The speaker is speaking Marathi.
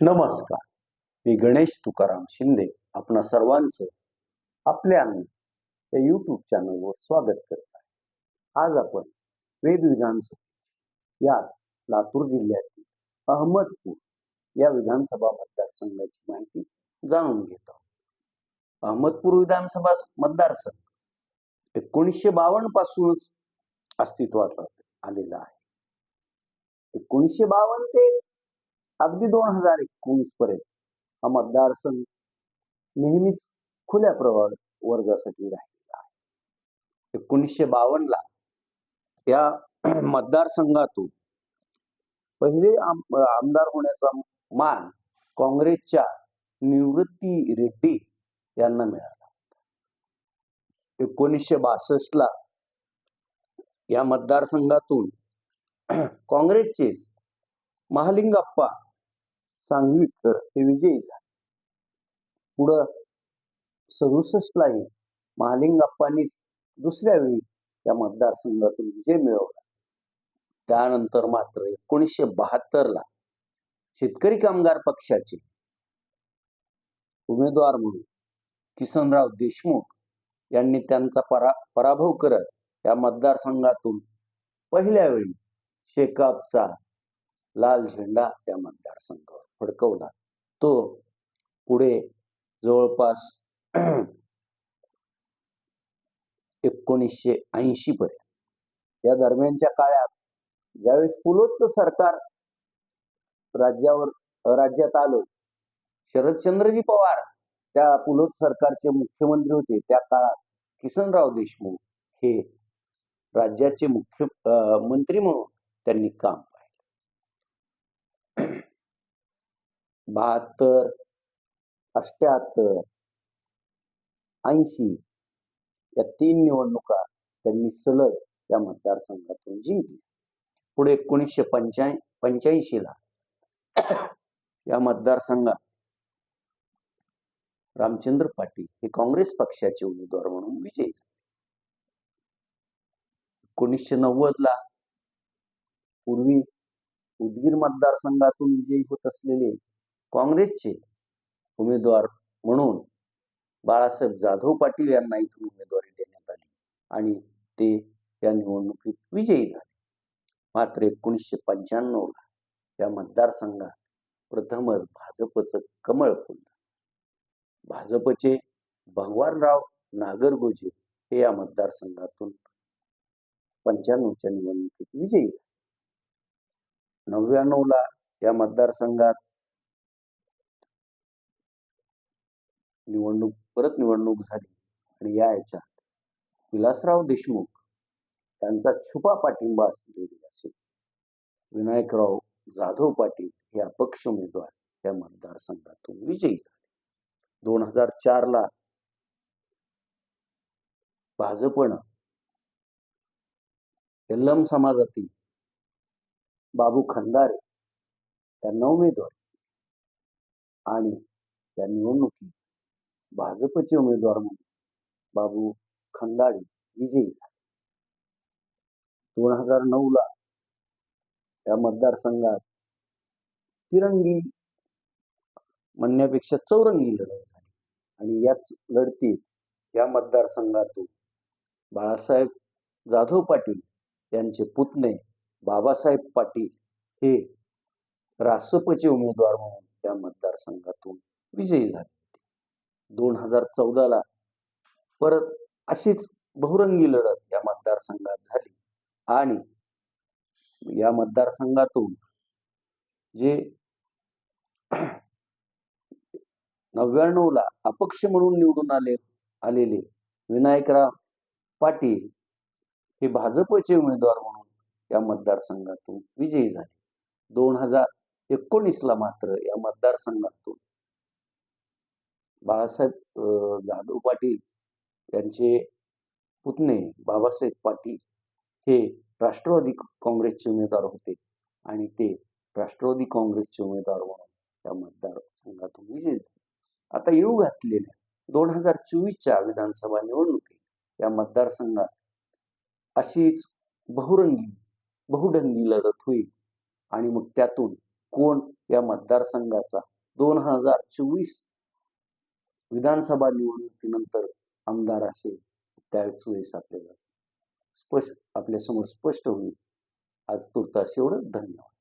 नमस्कार. मी गणेश तुकाराम शिंदे आपणा सर्वांचं आपल्या या युट्यूब चॅनलवर स्वागत करत आहे. आज आपण वेद विधानसभा या लातूर जिल्ह्यातील अहमदपूर या विधानसभा मतदारसंघाची माहिती जाणून घेत आहोत. अहमदपूर विधानसभा मतदारसंघ एकोणीसशे बावन्न पासूनच अस्तित्वात आलेला आहे. एकोणीसशे बावन्न ते अगदी दोन हजार एकोणीस पर्यंत हा मतदारसंघ नेहमीच खुल्या प्रवाळ वर्गासाठी राहिलेला आहे. एकोणीसशे बावन्न ला या मतदारसंघातून पहिले आमदार होण्याचा मान काँग्रेसच्या निवृत्ती रेड्डी यांना मिळाला एकोणीसशे बासष्ट ला या मतदारसंघातून काँग्रेसचेच महालिंगप्पा सांगवीकर हे विजयी झाले. पुढं सदुसष्टलाही महालिंगप्पांनी दुसऱ्या वेळी त्या मतदारसंघातून विजय मिळवला. त्यानंतर मात्र एकोणीसशे बहात्तर ला शेतकरी कामगार पक्षाचे उमेदवार म्हणून किसनराव देशमुख यांनी त्यांचा परा पराभव करत या मतदारसंघातून पहिल्या वेळी शेकापचा लाल झेंडा त्या मतदारसंघावर फडकवला. तो पुढे जवळपास एकोणीसशे ऐंशी पर्यंत. या दरम्यानच्या काळात ज्यावेळेस पुलोचं सरकार राज्यावर राज्यात आलं शरदचंद्रजी पवार त्या पुलोत सरकारचे मुख्यमंत्री होते त्या काळात किसनराव देशमुख हे राज्याचे मुख्य मंत्री म्हणून त्यांनी काम पाहिलं बहात्तर अष्ट्याहत्तर ऐंशी या तीन निवडणुका त्यांनी सलग या मतदारसंघातून जिंकल्या. पुढे एकोणीसशे पंच्या पंच्याऐंशीला या मतदारसंघात रामचंद्र पाटील हे काँग्रेस पक्षाचे उमेदवार म्हणून विजयी झाले. एकोणीसशे नव्वद ला पूर्वी उदगीर मतदारसंघातून विजयी होत असलेले काँग्रेसचे उमेदवार म्हणून बाळासाहेब जाधव पाटील यांना इथून उमेदवारी देण्यात आली आणि ते या निवडणुकीत विजयी झाले. मात्र एकोणीसशे पंच्याण्णवला या मतदारसंघात प्रथमच भाजपचं कमळ फुललं. भाजपचे भगवानराव नागरगोजे हे या मतदारसंघातून पंच्याण्णवच्या निवडणुकीत विजयी झाले. नव्याण्णवला या मतदारसंघात निवडणूक परत निवडणूक झाली आणि या याच्यात विलासराव देशमुख त्यांचा छुपा पाठिंबा असलेली असेल. विनायकराव जाधव पाटील हे अपक्ष उमेदवार या मतदारसंघातून विजयी झाले. दोन हजार चार ला भाजपनं यल्लम समाजातील बाबू खंदारे त्यांना उमेदवार आणि त्या निवडणुकीत भाजपचे उमेदवार म्हणून बाबू खंदाळे विजयी. झाले दोन हजार नऊ ला या मतदारसंघात तिरंगी म्हणण्यापेक्षा चौरंगी लढाई झाली. आणि याच लढतीत या मतदारसंघातून बाळासाहेब जाधव पाटील यांचे पुतणे बाबासाहेब पाटील हे रासपचे उमेदवार म्हणून त्या मतदारसंघातून विजयी झाले. दोन हजार चौदाला परत अशीच बहुरंगी लढत या मतदारसंघात झाली. आणि या मतदारसंघातून जे नव्याण्णव ला अपक्ष म्हणून निवडून आले आलेले विनायकराव पाटील हे भाजपचे उमेदवार म्हणून या मतदारसंघातून विजयी झाले. दोन हजार एकोणीसला मात्र या मतदारसंघातून बाळासाहेब जाधव पाटील यांचे पुतणे बाबासाहेब पाटील हे राष्ट्रवादी काँग्रेसचे उमेदवार होते आणि ते राष्ट्रवादी काँग्रेसचे उमेदवार म्हणून त्या मतदारसंघातून विजयी झाले. आता येऊ घातलेल्या दोन हजार चोवीसच्या विधानसभा निवडणुकीत या मतदारसंघात अशीच बहुरंगी बहुढंगी लढत होईल आणि मग त्यातून कोण या मतदारसंघाचा दोन हजार चोवीस विधानसभा निवडणुकीनंतर आमदार असे त्याच वेळेस आपल्याला स्पष्ट आपल्यासमोर स्पष्ट होईल. आज तुर्तास एवढंच धन्यवाद.